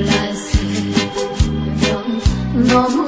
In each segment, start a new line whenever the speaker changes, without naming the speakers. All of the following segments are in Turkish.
love lies hidden. Don't.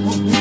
Ooh.